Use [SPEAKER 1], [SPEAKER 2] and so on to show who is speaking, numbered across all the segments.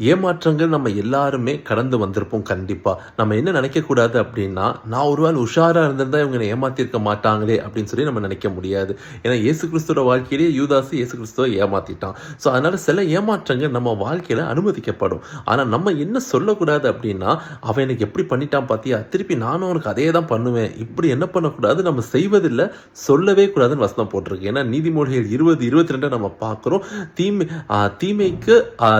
[SPEAKER 1] ஏமாற்றங்கள் நம்ம எல்லாருமே கடந்து வந்திருப்போம் கண்டிப்பாக நம்ம என்ன நினைக்கக்கூடாது அப்படின்னா நான் ஒரு உஷாராக இருந்திருந்தா இவங்க ஏமாத்திருக்க மாட்டாங்களே அப்படின்னு சொல்லி நம்ம நினைக்க முடியாது. ஏன்னா இயேசு கிறிஸ்துவோட வாழ்க்கையிலேயே யூதாஸ் இயேசு கிறிஸ்துவை ஏமாத்திட்டான். ஸோ அதனால் சில ஏமாற்றங்கள் நம்ம வாழ்க்கையில் அனுமதிக்கப்படும். ஆனால் நம்ம என்ன சொல்லக்கூடாது அப்படின்னா அவன் எனக்கு எப்படி பண்ணிட்டான் பார்த்தியா திருப்பி நானும் அவனுக்கு அதே தான் பண்ணுவேன். இப்படி என்ன பண்ணக்கூடாது? நம்ம செய்வதில்லை சொல்லவே கூடாதுன்னு வசனம் போட்டிருக்கு. ஏன்னா நீதிமொழிகள் இருபது இருபத்தி ரெண்டை நம்ம பார்க்குறோம். தீமை தீமைக்கு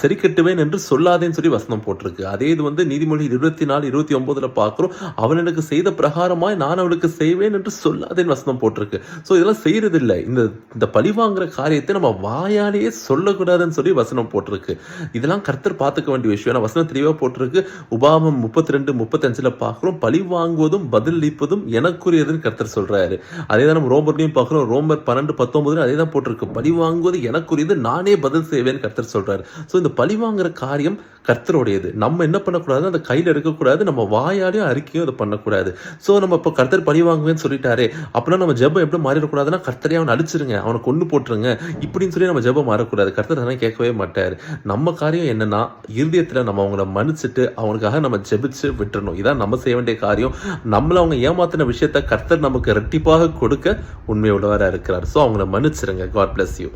[SPEAKER 1] சரி கட்டுவேன் என்று என்று சொல்லாதேன்னு சொல்லி வசனம் போட்டிருக்கு. அதே இது வந்து நீதிமொழி இருபத்தி நாலு இருபத்தி ஒன்பதுல பார்க்குறோம். அவன் எனக்கு செய்த பிரகாரமாய் நான் அவனுக்கு செய்வேன் என்று சொல்லாதேன்னு வசனம் போட்டிருக்கு. ஸோ இதெல்லாம் செய்யறதில்லை இந்த இந்த பழி வாங்குற காரியத்தை நம்ம வாயாலேயே சொல்லக்கூடாதுன்னு சொல்லி வசனம் போட்டிருக்கு. இதெல்லாம் கர்த்தர் பார்த்துக்க வேண்டிய விஷயம். ஏன்னா வசனம் தெளிவாக போட்டிருக்கு. உபாமம் முப்பத்தி ரெண்டு முப்பத்தஞ்சில் பார்க்குறோம். பழி வாங்குவதும் பதிலளிப்பதும் எனக்குரியதுன்னு கர்த்தர் சொல்கிறாரு அதே தான் நம்ம ரோமர்லையும் பார்க்குறோம். ரோமர் பன்னெண்டு பத்தொன்பதுல அதே தான் போட்டிருக்கு. பழி வாங்குவது எனக்குரியது நானே பதில் செய்வேன்னு கர்த்தர் சொல்கிறாரு ஸோ இந்த பழி வாங்குற காரியம் கர்த்தருடையது. நம்ம என்ன பண்ணக்கூடாது? அந்த கையில் எடுக்கக்கூடாது. நம்ம வாயாலையும் அறிக்கையும் அதை பண்ணக்கூடாது. ஸோ நம்ம இப்போ கர்த்தர் பழி வாங்குவேன்னு சொல்லிட்டாரே. அப்படின்னா நம்ம ஜெபம் எப்படி மாறிடக்கூடாதுன்னா கர்த்தரையே அவனை அடிச்சிருங்க. அவனை கொண்டு போட்டுருங்க. இப்படின்னு சொல்லி நம்ம ஜெபம் மாறக்கூடாது. கர்த்தர் அதெல்லாம் கேட்கவே மாட்டார். நம்ம காரியம் என்னன்னா இருதயத்தில் நம்ம அவங்கள மன்னிச்சுட்டு அவனுக்காக நம்ம ஜெபிச்சு விட்டுறணும். இதான் நம்ம செய்ய வேண்டிய காரியம். நம்மளை அவங்க ஏமாத்தின விஷயத்த கர்த்தர் நமக்கு ரெட்டிப்பாக கொடுக்க உண்மை உள்ளவராக இருக்கிறார். ஸோ அவங்கள மன்னிச்சிருங்க. God bless you